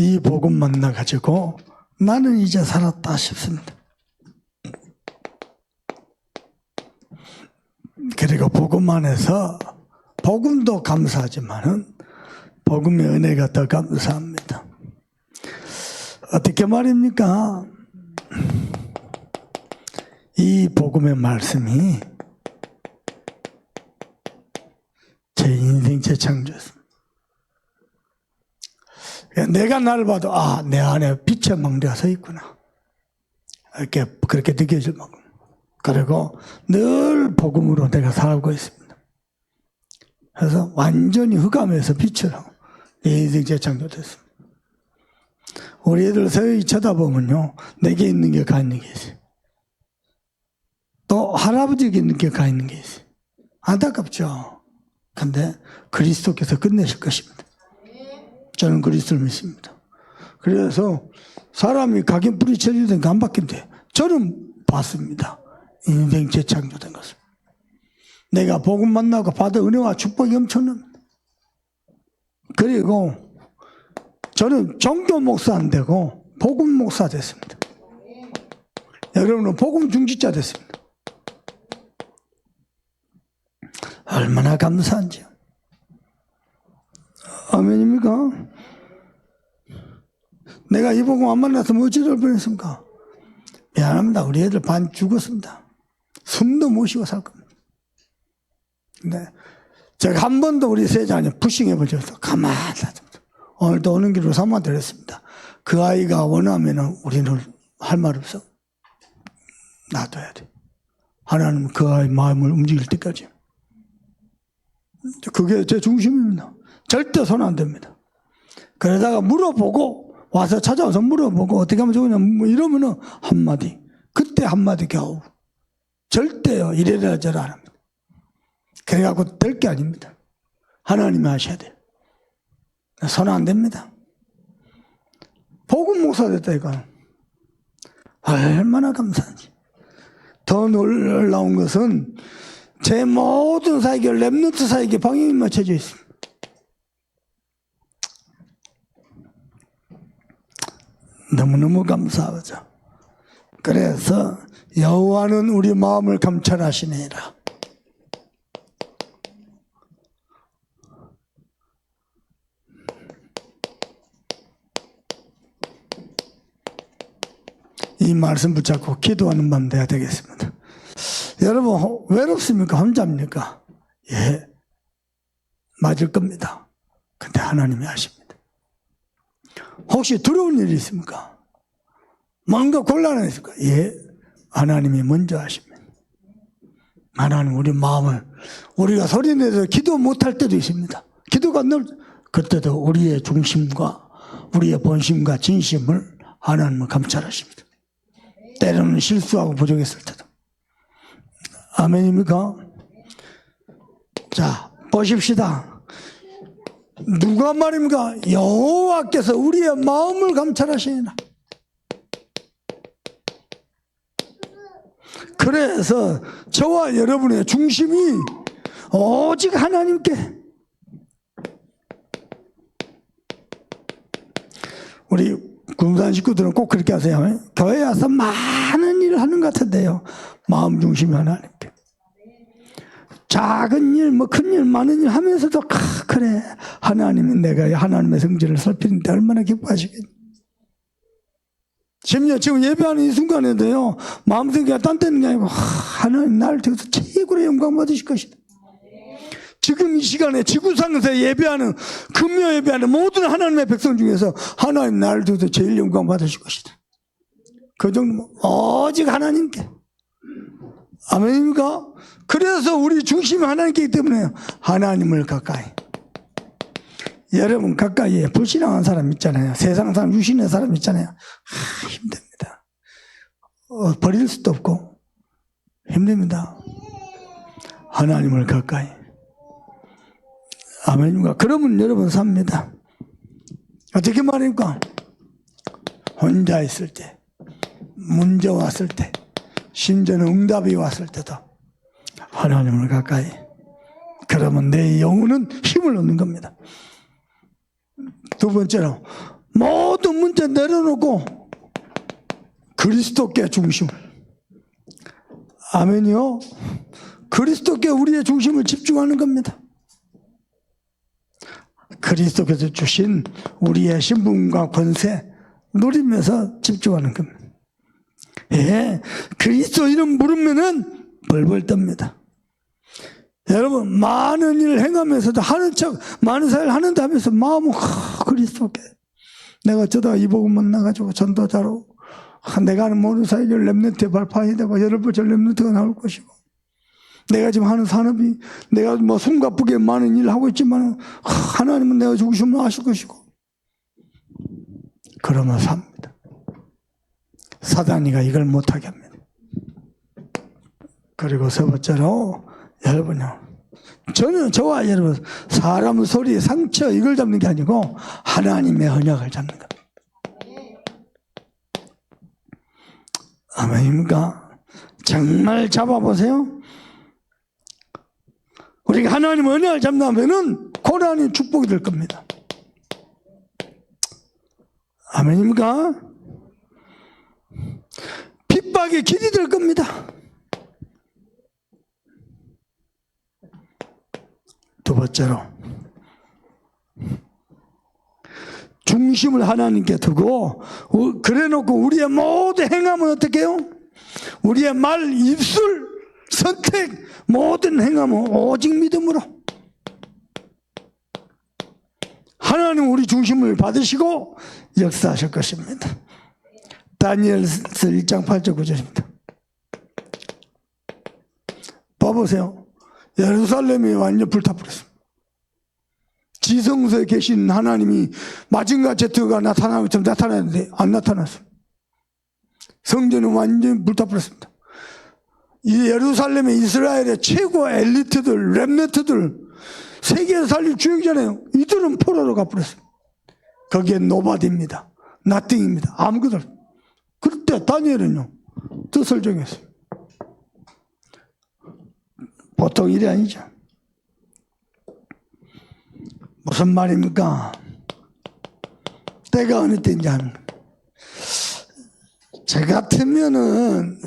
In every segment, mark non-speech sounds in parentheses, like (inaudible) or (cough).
이 복음 만나가지고 나는 이제 살았다 싶습니다. 그리고 복음 안에서 복음도 감사하지만은 복음의 은혜가 더 감사합니다. 어떻게 말입니까? 이 복음의 말씀이 제 인생 재창조였습니다. 내가 날 봐도 아 내 안에 빛의 망대가 서 있구나 이렇게 그렇게 느껴질 만큼 그리고 늘 복음으로 내가 살고 있습니다. 그래서 완전히 흑암에서 내 인생 재창조됐습니다. 우리 애들 서서히 쳐다보면요 내게 있는 게 가 있는 게 있어요. 또 할아버지에게 있는 게 가 있는 게 있어요. 안타깝죠. 근데 그리스도께서 끝내실 것입니다. 저는 그리스도를 믿습니다. 그래서 사람이 각인 뿌리 쳐지든 안 바뀐대. 저는 봤습니다. 인생 재창조된 것을. 내가 복음 만나고 받은 은혜와 축복이 엄청납니다. 그리고 저는 종교 목사 안 되고 복음 목사 됐습니다. 여러분은 복음 중지자 됐습니다. 얼마나 감사한지요. 아멘입니까? 내가 이 복음 안 만났으면 어찌 될 뻔했습니까? 미안합니다. 우리 애들 반 죽었습니다. 숨도 못 쉬고 살 겁니다. 근데 제가 한 번도 우리 세자님 볼적 없어. 가만히 놔둡니다. 오늘도 오는 길로 삼아 드렸습니다. 그 아이가 원하면 우리는 할 말 없어. 놔둬야 돼. 하나님은 그 아이 마음을 움직일 때까지. 그게 제 중심입니다. 절대 손안 됩니다. 그러다가 물어보고 와서 찾아와서 물어보고 어떻게 하면 좋으냐 뭐 이러면은 한마디 그때 한마디 겨우 절대요 이래라 저라 안 합니다. 그래갖고 될 게 아닙니다. 하나님이 하셔야 돼요. 손 안 됩니다. 복음 목사 됐다 이거 얼마나 감사한지 더 놀라운 것은 제 모든 사역에 랩노트 사역에 방향이 맞춰져 있습니다. 너무너무 감사하죠. 그래서 여호와는 우리 마음을 감찰하시니라. 이 말씀 붙잡고 기도하는 밤 돼야 되겠습니다. 여러분 호- 외롭습니까? 혼자입니까? 예, 맞을 겁니다. 근데 하나님이 아십니다. 혹시 두려운 일이 있습니까? 뭔가 곤란한 일 있습니까? 예, 하나님이 먼저 아십니다. 하나님 우리 마음을 우리가 소리내서 기도 못할 때도 있습니다. 기도가 늘 그때도 우리의 중심과 우리의 본심과 진심을 하나님은 감찰하십니다. 때로는 실수하고 부족했을 때도. 아멘입니까? 자, 보십시다. 누가 말입니까? 여호와께서 우리의 마음을 감찰하시나. 그래서 저와 여러분의 중심이 오직 하나님께 우리 군산 식구들은 꼭 그렇게 하세요. 교회 와서 많은 일을 하는 것 같은데요. 마음 중심이 하나님께. 작은 일, 뭐 큰 일, 많은 일 하면서도 아, 그래 하나님은 내가 하나님의 성질을 살피는데 얼마나 기뻐하시겠니? 심지어 지금 예배하는 이 순간에도요 마음속에 딴 데는 게 아니고 아, 하나님 나를 통해서 최고의 영광 받으실 것이다. 지금 이 시간에 지구상에서 예배하는 금요 예배하는 모든 하나님의 백성 중에서 하나님 나를 통해서 제일 영광 받으실 것이다. 그 정도 오직 하나님께 아멘입니까? 그래서 우리 중심이 하나님께 때문에 하나님을 가까이. 여러분 가까이에 불신앙한 사람 있잖아요. 세상 사람 유신의 사람 있잖아요. 아, 힘듭니다. 어, 버릴 수도 없고 힘듭니다. 하나님을 가까이. 아멘입니까? 그러면 여러분 삽니다. 어떻게 말입니까? 혼자 있을 때, 문제 왔을 때, 심지어는 응답이 왔을 때도 하나님을 가까이. 그러면 내 영혼은 힘을 얻는 겁니다. 두 번째로 모든 문제 내려놓고 그리스도께 중심. 아멘이요. 그리스도께 우리의 중심을 집중하는 겁니다. 그리스도께서 주신 우리의 신분과 권세 누리면서 집중하는 겁니다. 예, 그리스도 이름 부르면은 벌벌 떱니다. 여러분 많은 일을 행하면서도 하는 척 많은 사회를 하는다 하면서 마음은 하, 그리스도께 내가 저다 이 복음 만 나가지고 전도자로 하, 내가 하는 모든 사회를 랩런트에 발판이 되고 여러 번째 랩런트가 나올 것이고 내가 지금 하는 산업이 내가 뭐 숨가쁘게 많은 일을 하고 있지만 하나님은 내가 죽으시면 아실 것이고 그러면서 합니다. 사단이가 이걸 못하게 합니다. 그리고 세 번째로 여러분요. 저는 저와 여러분 사람 소리 상처 이걸 잡는 게 아니고 하나님의 언약을 잡는 겁니다. 아멘입니까? 정말 잡아보세요. 우리가 하나님 언약을 잡는다면은 고난이 축복이 될 겁니다. 아멘입니까? 핍박의 길이 될 겁니다. 두 번째로 중심을 하나님께 두고 우- 그래놓고 우리의 모든 행함은 어떻게 해요? 우리의 말, 입술, 선택 모든 행함은 오직 믿음으로 하나님 우리 중심을 받으시고 역사하실 것입니다. 다니엘서 1장 8절 9절입니다. 봐보세요. 예루살렘이 완전 불타버렸습니다. 지성소에 계신 하나님이 마징가 제트가 나타나는 것처럼 나타났는데 안 나타났어요. 성전은 완전 불타버렸습니다. 이 예루살렘의 이스라엘의 최고 엘리트들, 랩네트들, 세계에서 살릴 주역이잖아요. 이들은 포로로 가버렸어요. 거기에 노바디입니다. 나띵입니다. 아무것도. 그때 다니엘은요, 뜻을 정했어요. 보통 일이 아니죠. 무슨 말입니까? 때가 어느 때인지 합니다. 저 같으면은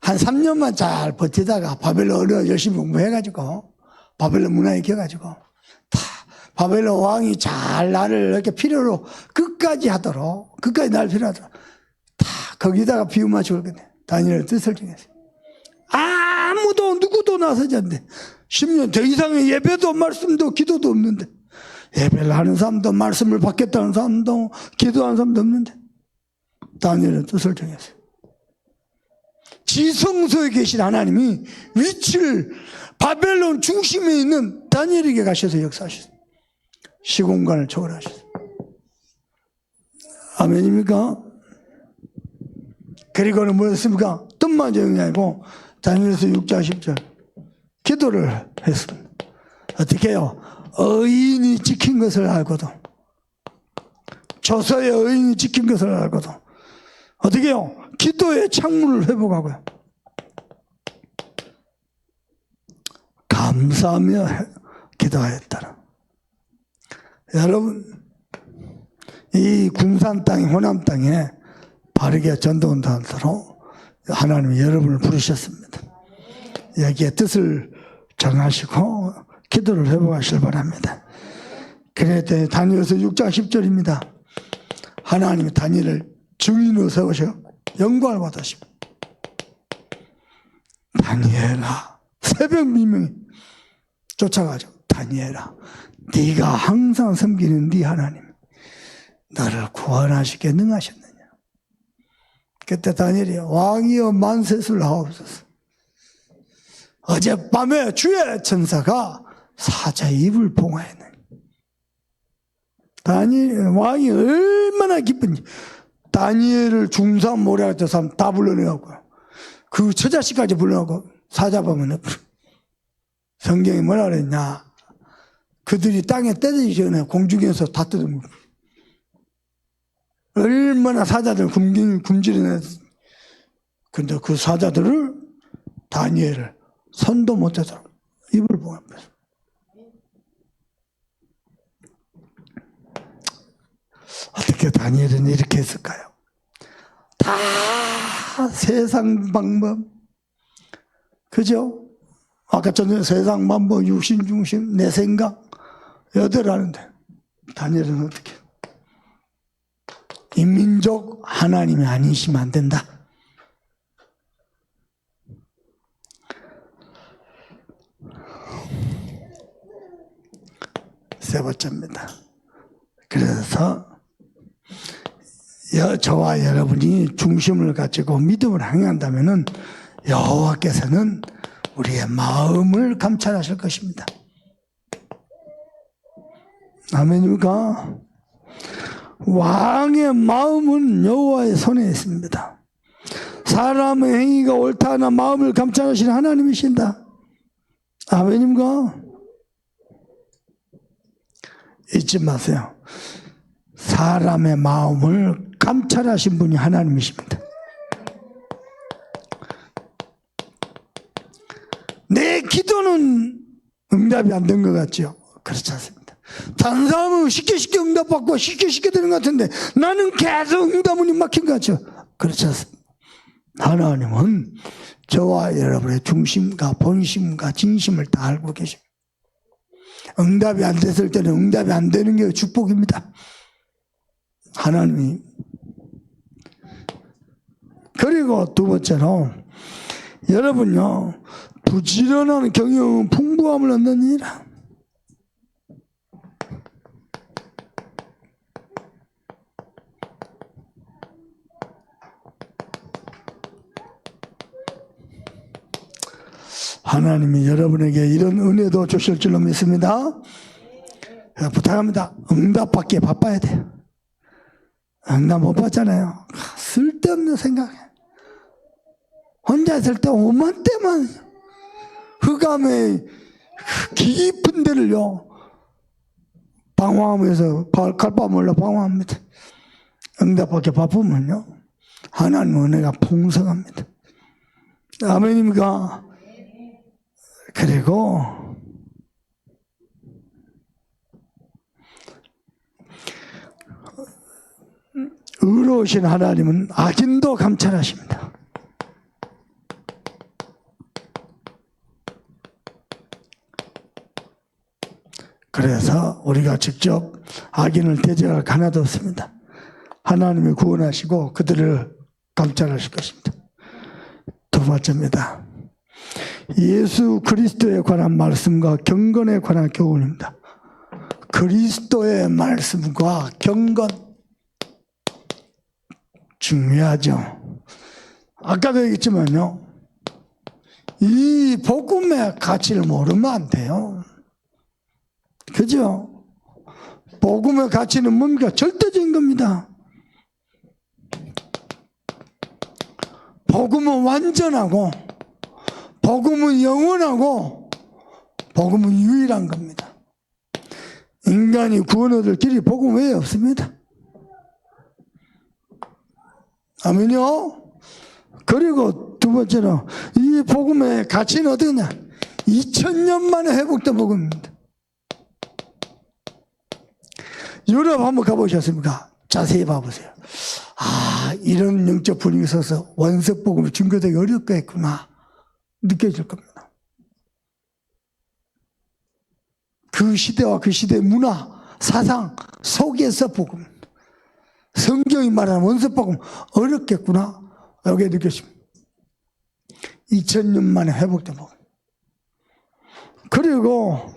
한 3년만 잘 버티다가 바벨론을 열심히 공부해가지고 바벨론 문화에 익혀가지고 다 바벨론 왕이 잘 나를 이렇게 필요로 끝까지 하도록 끝까지 날 필요하도록 다 거기다가 비유 맞추고 그랬네. 다니엘 뜻을 정했어요. 아무도 누구도 나서지 않는데 10년 더 이상의 예배도 말씀도 기도도 없는데 예배를 하는 사람도 말씀을 받겠다는 사람도 기도하는 사람도 없는데 다니엘은 뜻을 정했어요. 지성소에 계신 하나님이 위치를 바벨론 중심에 있는 다니엘에게 가셔서 역사하셨어요. 시공간을 초월하셨어요. 아멘입니까? 그리고는 뭐였습니까? 뜻만 정이 아니고 다니엘서 6장 10절 기도를 했습니다. 어떻게 해요? 의인이 지킨 것을 알고도 조서의 의인이 지킨 것을 알고도 어떻게 해요? 기도의 창문을 회복하고요. 감사하며 해- 기도하였다라. 여러분, 이 궁산 땅, 호남 땅에 바르게 전도운동하도록 하나님이 여러분을 부르셨습니다. 여기에 뜻을 정하시고 기도를 회복하시길 바랍니다. 그랬더니 다니엘서 6장 10절입니다. 하나님이 다니엘을 증인으로 세우셔 영광을 받으시고 다니엘아 새벽 미명이 쫓아가죠. 다니엘아 네가 항상 섬기는 네 하나님 나를 구원하시게 능하셨느냐. 그때 다니엘이 왕이여 만세술 하옵소서. 어젯밤에 주의 천사가 사자의 입을 봉하였느니 다니엘 왕이 얼마나 기쁜지. 다니엘을 중삼 모래가 저 사람 다 불러내갖고 그 처자식까지 불러내고 사자방은 성경이 뭐라 그랬냐? 그들이 땅에 떼지기 전에 공중에서 다거 얼마나 사자들 굶긴 굶주리네 근데 그 사자들을 다니엘을 손도 못 대도록 입을 봉합니다 어떻게 다니엘은 이렇게 했을까요? 다 세상 방법. 그죠? 아까 전에 세상 방법, 육신 중심, 내 생각, 여덟 하는데, 다니엘은 어떻게? 이 민족 하나님이 아니시면 안 된다. 세 번째입니다. 그래서 여- 저와 여러분이 중심을 가지고 믿음을 행한다면은 여호와께서는 우리의 마음을 감찰하실 것입니다. 아멘입니까? 왕의 마음은 여호와의 손에 있습니다. 사람의 행위가 옳다나 마음을 감찰하시는 하나님이신다. 아멘입니까? 잊지 마세요. 사람의 마음을 감찰하신 분이 하나님이십니다. 내 기도는 응답이 안 된 것 같죠? 그렇지 않습니다. 다른 사람은 쉽게 쉽게 응답받고 쉽게 쉽게 되는 것 같은데 나는 계속 응답문이 막힌 것 같죠? 않습니다. 하나님은 저와 여러분의 중심과 본심과 진심을 다 알고 계십니다. 응답이 안 됐을 때는 응답이 안 되는 게 축복입니다. 하나님이. 그리고 두 번째로, 여러분요, 부지런한 경영은 풍부함을 얻느니라. 하나님이 여러분에게 이런 은혜도 주실 줄로 믿습니다. 어, 부탁합니다. 응답받기에 바빠야 돼요. 응답 못 받잖아요. 쓸데없는 생각. 혼자 있을 때 오만 때만 흑암의 깊은 데를요. 방황하면서 칼바물로 방황합니다. 응답받기 바쁘면요. 하나님 은혜가 풍성합니다. 아멘입니까? 그리고 의로우신 하나님은 악인도 감찰하십니다. 그래서 우리가 직접 악인을 대적할 하나도 없습니다. 하나님이 구원하시고 그들을 감찰하실 것입니다. 두 번째입니다. 예수 그리스도에 관한 말씀과 경건에 관한 교훈입니다. 그리스도의 말씀과 경건 중요하죠. 아까도 얘기했지만요. 이 복음의 가치를 모르면 안 돼요. 그죠? 복음의 가치는 뭡니까? 절대적인 겁니다. 복음은 완전하고 복음은 영원하고 복음은 유일한 겁니다. 인간이 구원 얻을 길이 복음 외에 없습니다. 아멘요? 그리고 두 번째로 이 복음의 가치는 어디냐? 2000년 만에 회복된 복음입니다. 유럽 한번 가보셨습니까? 자세히 봐보세요. 아, 이런 영적 분위기 있어서 원석 복음이 증거되기 어렵겠구나. 느껴질 겁니다. 그 시대와 그 시대의 문화, 사상 속에서 복음. 성경이 말하는 원석 복음 어렵겠구나. 여기에 느껴집니다. 2000년 만에 회복된 복음. 그리고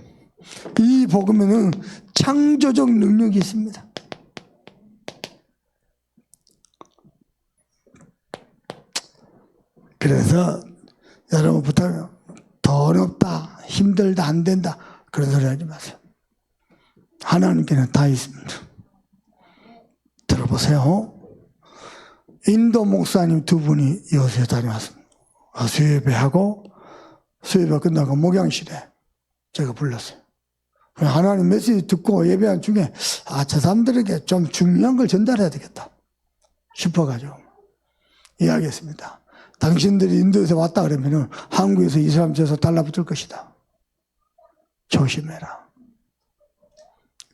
이 복음에는 창조적 능력이 있습니다. 그래서 여러분 부탁해요. 더 어렵다, 힘들다, 안 된다. 그런 소리 하지 마세요. 하나님께는 다 있습니다. 들어보세요. 인도 목사님 두 분이 요새 다녀왔습니다. 아, 수예배하고 수예배 끝나고 목양실에 제가 불렀어요. 하나님 메시지 듣고 예배한 중에 아, 저 사람들에게 좀 중요한 걸 전달해야 되겠다 싶어가지고 이야기했습니다. 당신들이 인도에서 왔다 그러면은 한국에서 이 사람 저서 달라붙을 것이다. 조심해라.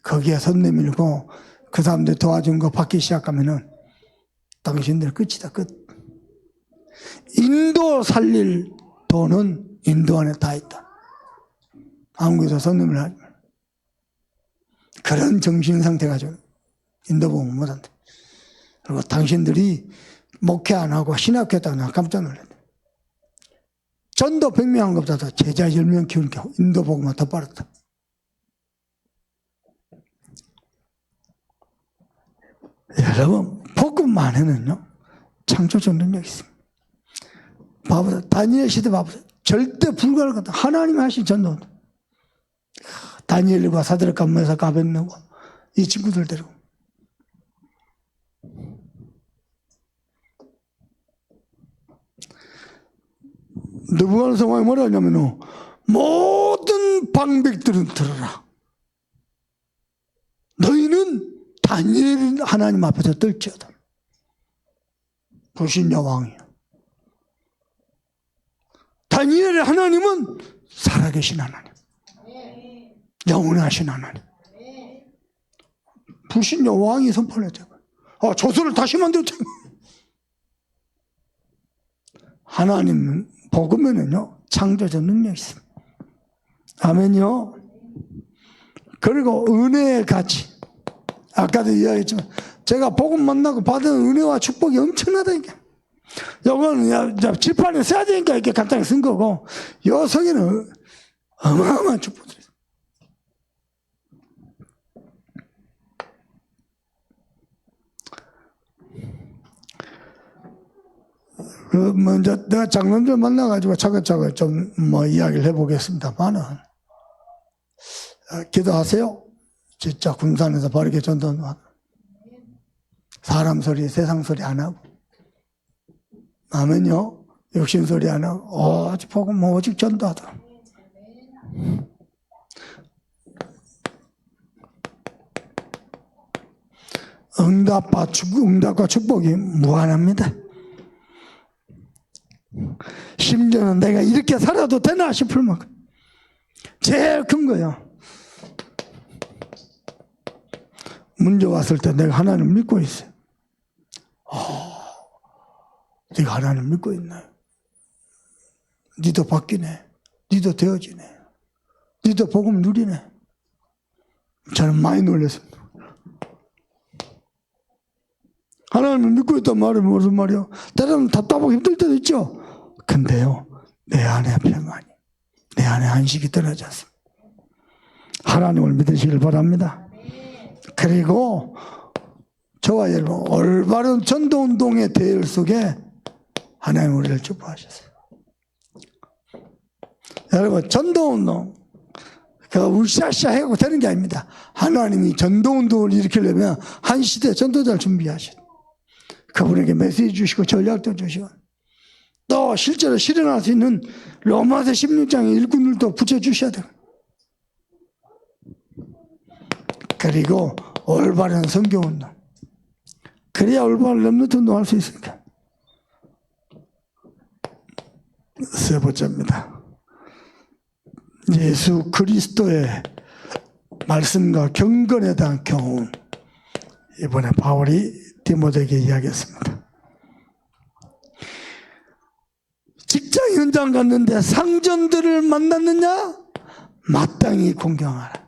거기에 손 내밀고 그 사람들 도와준 거 받기 시작하면은 당신들 끝이다, 끝. 인도 살릴 돈은 인도 안에 다 있다. 한국에서 선님을 하지 마. 그런 정신 상태 가지고 인도 보면 못한다. 그리고 당신들이 목회 안 하고 신학했다 나 깜짝 놀랐다. 전도 100명 한 것보다 제자 10명 키우니까 인도 보고만 더 빠르다. 여러분, 복음만에는요, 창조적 능력이 있습니다. 봐보세요. 다니엘 시대 봐보세요. 절대 불가할 것 같아. 하나님이 하신 전도. 다니엘과 사드락과 메사 가벤느고 이 친구들 데리고. 느부갓네 상황이 뭐라 하냐면은 모든 방백들은 들어라. 너희는 다니엘 하나님 앞에서 떨지어다. 불신여 왕이야. 다니엘의 하나님은 살아계신 하나님. 영원하신 하나님. 불신여 왕이 선포했죠. 아, 조선을 다시 만들었죠. 하나님 복음에는요, 창조적 능력이 있습니다. 아멘요. 그리고 은혜의 가치. 아까도 이야기했지만, 제가 복음 만나고 받은 은혜와 축복이 엄청나다니까. 요거는 야, 야, 지판에 써야 되니까 이렇게 간단히 쓴 거고, 요 성에는 어마어마한 축복들이 있어요. 그, 먼저 내가 장로들 만나가지고 차근차근 좀 뭐 이야기를 해보겠습니다만은, 어, 기도하세요. 진짜 군산에서 바르게 전도 사람 소리, 세상 소리 안 하고. 아멘요. 육신 소리 안 하고, 오직 복음, 오직 축, 응답과 축복이 무한합니다. 심지어는 내가 이렇게 살아도 되나 싶을 만큼. 제일 큰 거야. 문제 왔을 때 내가 하나님 믿고 있어요. 아, 네가 하나님 믿고 있나? 니도 바뀌네. 니도 되어지네. 니도 복음 누리네. 저는 많이 놀랐습니다. 하나님을 믿고 있단 말이 무슨 말이야? 때로는 답답하고 힘들 때도 있죠. 근데요, 내 안에 평안이, 내 안에 안식이 않습니다. 하나님을 믿으시길 바랍니다. 그리고 저와 여러분 올바른 전도운동의 대열 속에 하나님 우리를 축복하셨어요. 여러분 전도운동 그 울샤샤 해고 되는 게 아닙니다. 하나님이 전도운동을 일으키려면 한 시대 전도자를 준비하셨어요. 그분에게 메시지 주시고 전략도 주시고 또 실제로 실현할 수 있는 로마서 16장의 일꾼들도 붙여주셔야 돼요. 그리고 올바른 성경운동. 그래야 올바른 렘너트 운동 할 수 있으니까. 세 번째입니다. 예수 그리스도의 말씀과 경건에 대한 교훈. 이번에 바울이 디모데에게 이야기했습니다. 직장 현장 갔는데 상전들을 만났느냐? 마땅히 공경하라.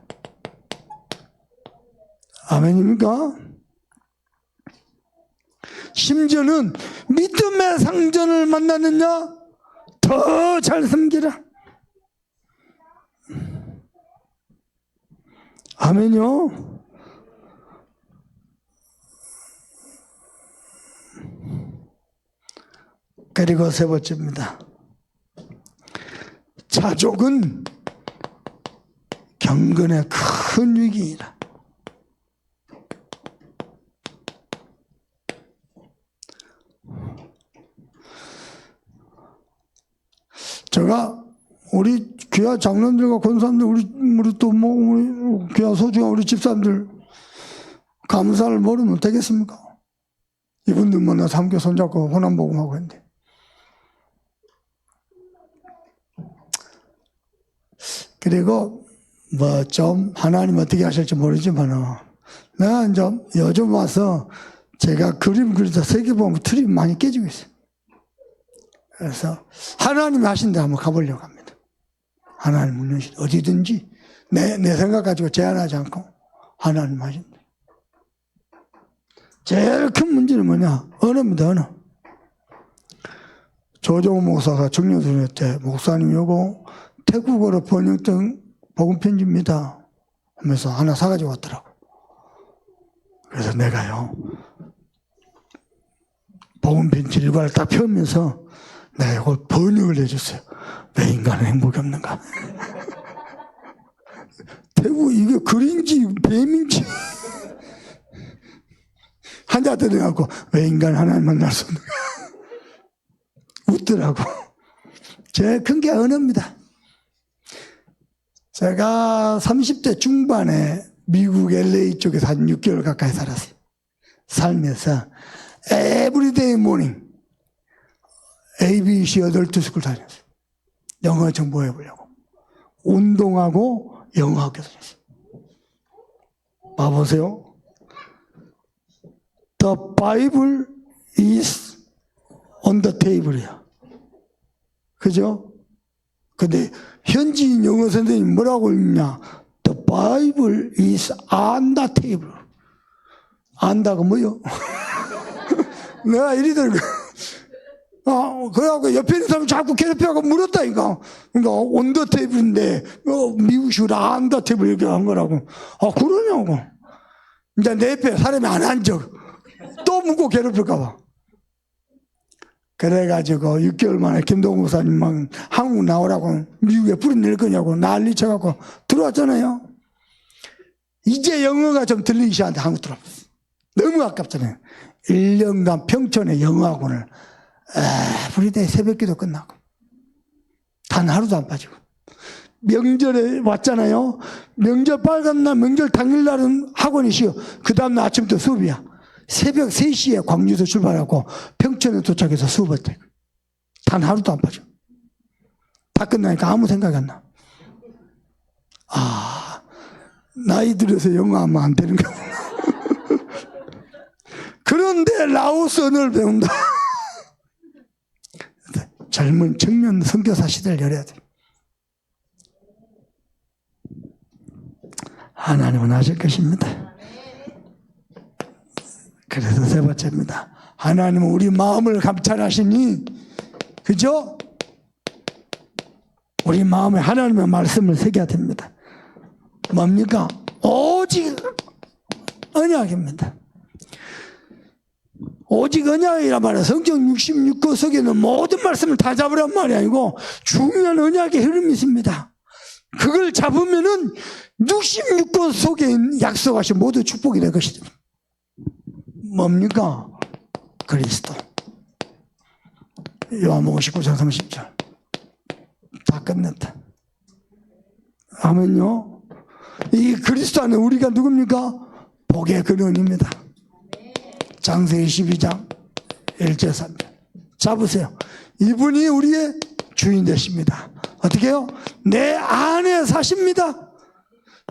아멘입니까? 심지어는 믿음의 상전을 만났느냐? 더 잘 섬기라. 아멘요? 그리고 세 번째입니다. 자족은 경건의 큰 위기이다. 제가 우리 귀하 장로들과 권사님들 우리 우리 또 뭐 우리 귀하 소중한 우리 집사람들 감사를 모르면 되겠습니까? 이분들 만나 삼교 손잡고 호남 복음하고 했는데 그리고 뭐 좀 하나님 어떻게 하실지 모르지만 내가 이제 요즘 와서 제가 그림 그리다 세계 보면 틀이 많이 깨지고 있어요. 그래서 하나님이 하신 데 한번 가보려고 합니다. 하나님 물론 어디든지 내, 내 생각 가지고 제한하지 않고 하나님 하신다. 제일 큰 문제는 뭐냐? 언어입니다, 언어. 조정호 목사가 청년선회 때 목사님 요거 태국어로 번역된 복음 편지입니다. 하면서 하나 사가지고 왔더라고. 그래서 내가요, 복음 편지 일과를 딱 펴면서 내가 이걸 번역을 해줬어요. 왜 인간은 행복이 없는가? (laughs) 태국 이게 글인지 뱀인지 (laughs) 한자 들어갖고 왜 인간 하나님 만날 수 없는가? (laughs) 웃더라고. 제일 큰 게 언어입니다. 제가 30대 중반에 미국 LA 쪽에서 한 6개월 가까이 살았어요. 살면서 에브리데이 모닝 ABC 8스쿨 다녔어요. 영어 정보해 보려고. 운동하고 영어 학교 다녔어요. 봐보세요. The Bible is on the table이야. 그죠? 근데 현지인 영어 선생님 뭐라고 읽냐? The Bible is on the table. 안다가 뭐요? (laughs) 내가 이리들 아, 그래갖고 옆에 있는 사람 자꾸 괴롭혀갖고 물었다니까. 그러니까 온더 테이블인데, 어, 미국식으로 안더 테이블 이렇게 한 거라고. 아, 그러냐고. 이제 내 옆에 사람이 안 앉아. 또 묻고 괴롭힐까봐. 그래가지고 6개월 만에 김동우 목사님만 한국 나오라고 미국에 뿌리낼 거냐고 난리 쳐갖고 들어왔잖아요. 이제 영어가 좀 들리기 시작한데 한국 들어왔어. 너무 아깝잖아요. 1년간 평촌에 영어학원을 에브리데이 새벽기도 끝나고 단 하루도 안 빠지고 명절에 왔잖아요. 명절 빨간 날, 명절 당일날은 학원이 쉬어. 그 다음날 아침부터 수업이야. 새벽 3시에 광주에서 출발하고 평촌에 도착해서 수업을 때. 단 하루도 안 빠져. 다 끝나니까 아무 생각이 안 나. 아, 나이 들어서 영어 하면 안 되는 거구나. (laughs) 그런데 언어를 배운다. (laughs) 젊은 청년 선교사 시대를 열어야 돼. 하나님은 하실 것입니다. 그래서 세 번째입니다. 하나님은 우리 마음을 감찰하시니, 그죠? 우리 마음에 하나님의 말씀을 새겨야 됩니다. 뭡니까? 오직 언약입니다. 오직 언약이란 말이야. 성경 66권 속에는 모든 말씀을 다 잡으란 말이 아니고 중요한 언약의 흐름이 있습니다. 그걸 잡으면은 66권 속에 약속하신 모두 축복이 될 것이다. 뭡니까? 그리스도. 요한복음 19장 30절. 다 끝냈다. 아멘요. 이 그리스도 안에 우리가 누굽니까? 복의 근원입니다. 장세기 12장 1절 3절. 잡으세요. 이분이 우리의 주인 되십니다. 어떻게 해요? 내 안에 사십니다.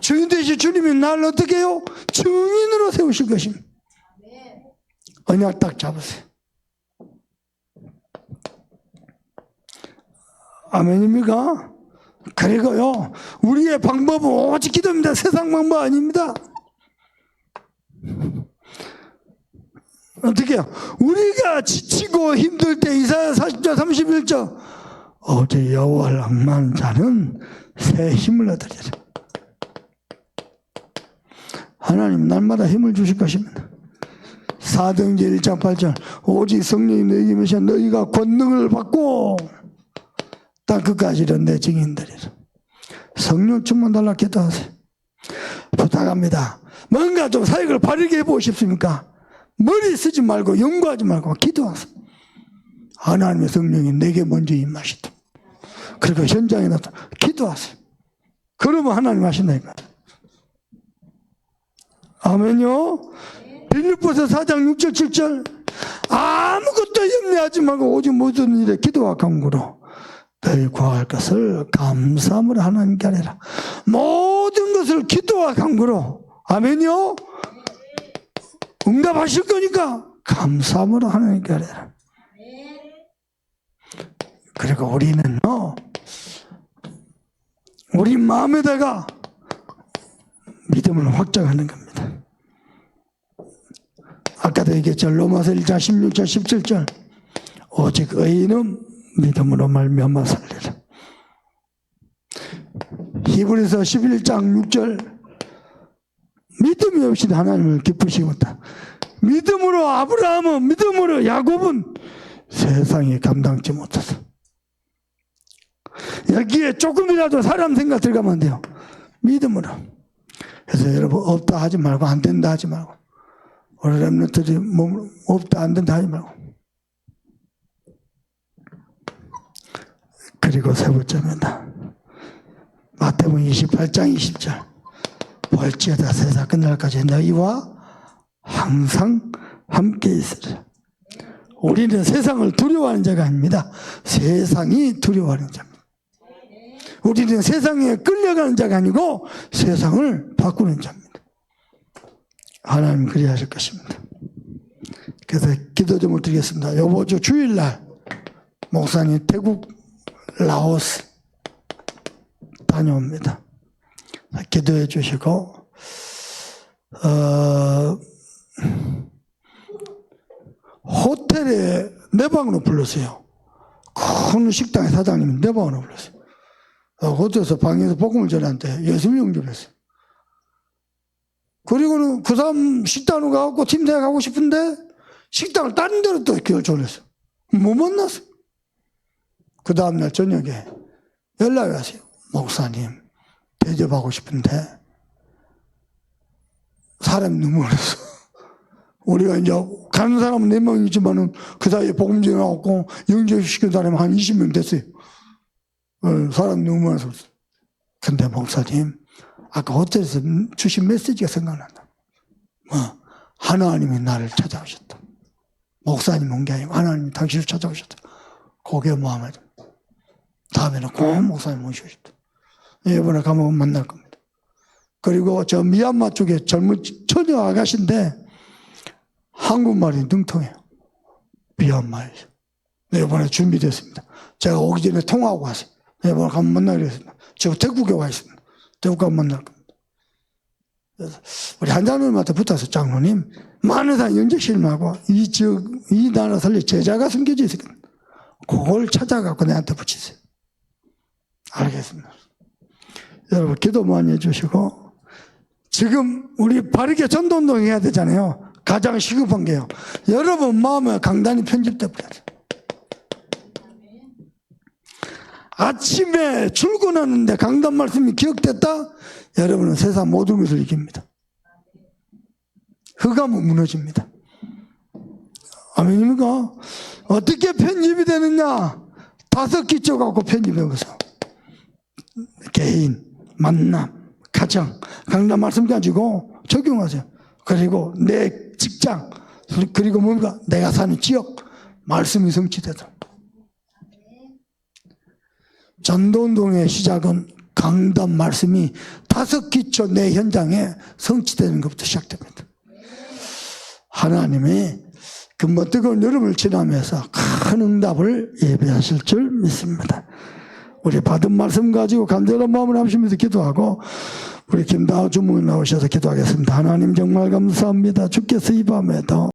주인 되신 주님이 나를 어떻게 해요? 증인으로 세우실 것입니다. 언약 딱 잡으세요. 아멘입니까? 그리고요, 우리의 방법은 오직 기도입니다. 세상 방법 아닙니다. 어떻게 해요? 우리가 지치고 힘들 때 이사야 40절 31절 어제 여호와를 악만 자는 새 힘을 얻으리라. 하나님 날마다 힘을 주실 것입니다. 사등제 1장 8절 오직 성령이 너희에게 계셔 너희가 권능을 받고 땅 끝까지 이런 내 증인들이라. 성령 충만 달라 기도하세요. 부탁합니다. 뭔가 좀 사역을 바르게 해보고 싶습니까? 머리 쓰지 말고 연구하지 말고 기도하세요. 하나님의 성령이 내게 먼저 임하시다. 그리고 현장에 나타 기도하세요. 그러면 하나님 하신다니까. 아멘요. 빌립보서 4장 6절 7절 아무것도 염려하지 말고 오직 모든 일에 기도와 간구로 너희 구할 것을 감사함으로 하나님께 하라 모든 것을 기도와 간구로 아멘요. 응답하실 거니까 감사함으로 하나님께 하래라. 그리고 우리는요, 우리 마음에다가 믿음을 확정하는 겁니다. 아까도 얘기했죠. 로마서 1장 16절 17절 오직 의인은 믿음으로 말미암아 살리라. 히브리서 11장 6절 믿음이 없이 하나님을 기쁘시기 못하. 믿음으로 아브라함은 믿음으로 야곱은 세상에 감당치 못해서 여기에 조금이라도 사람 생각 들어가면 안 돼요. 믿음으로. 그래서 여러분 없다 하지 말고 안 된다 하지 말고 우리 랩런트들이 몸 없다 안 된다 하지 말고 그리고 세 번째입니다. 마태복음 28장 20절 벌지어다 세상 끝날까지 너희와 항상 함께 있으리라. 우리는 세상을 두려워하는 자가 아닙니다. 세상이 두려워하는 자입니다. 우리는 세상에 끌려가는 자가 아니고 세상을 바꾸는 자입니다. 하나님 그리하실 것입니다. 그래서 기도 좀 드리겠습니다. 요번 주 주일날 목사님 태국 라오스 다녀옵니다. 기도해 주시고 어, 호텔에 내 방으로 불렀어요. 큰 식당의 사장님이 내 방으로 불렀어요. 어, 호텔에서 방에서 복음을 전하는데 예수님 영접했어요. 그리고는 그 사람 식당으로 가고 침대에 가고 싶은데 식당을 다른 데로 또 결정했어. 못 만났어. 그 다음날 저녁에 연락이 왔어요. 목사님, 대접하고 싶은데 사람이 너무 많았어. (laughs) 우리가 이제 가는 사람은 4명이지만은 그 사이에 복음 전하고 영접시킨 사람이 한 20명 됐어요. 어, 사람 너무 많아서. 근데 목사님, 아까 호텔에서 주신 메시지가 생각난다. 뭐, 하나님이 나를 찾아오셨다. 목사님 온 게 아니고 하나님이 당신을 찾아오셨다. 마음에 듭니다. 다음에는 꼭 목사님 모시겠다. 이번에 가면 만날 겁니다. 그리고 저 미얀마 쪽에 젊은 처녀 아가씨인데 한국말이 능통해요. 미얀마에서. 네, 이번에 준비됐습니다. 제가 오기 전에 통화하고 왔어요. 네, 이번에 가면 만나기로 지금 태국에 와 있습니다. 가면 만날 겁니다. 우리 한장님한테 붙어서 장로님, 사람 영적실하고 이 지역, 이 나라 살리 제자가 숨겨져 있거든. 그걸 찾아갖고 내한테 붙이세요. 알겠습니다. 여러분, 기도 많이 해주시고, 지금 우리 바르게 전도운동 해야 되잖아요. 가장 시급한 게요. 여러분 마음에 강단이 편집돼 버렸어요. 아침에 출근하는데 강단 말씀이 기억됐다? 여러분은 세상 모든 것을 이깁니다. 흑암은 무너집니다. 아멘입니까? 어떻게 편집이 되느냐? 다섯 기초 갖고 편집해보세요. 개인, 만남, 가정, 강단 말씀 가지고 적용하세요. 그리고 내 직장, 그리고 뭡니까? 내가 사는 지역, 말씀이 성취되도록. 전도운동의 시작은 강단 말씀이 다섯 기초 내 현장에 성취되는 것부터 시작됩니다. 하나님이 금번 뜨거운 여름을 지나면서 큰 응답을 예배하실 줄 믿습니다. 우리 받은 말씀 가지고 간절한 마음을 하시면서 기도하고 우리 김다우 주목님 나오셔서 기도하겠습니다. 하나님 정말 감사합니다. 주께서 이 밤에도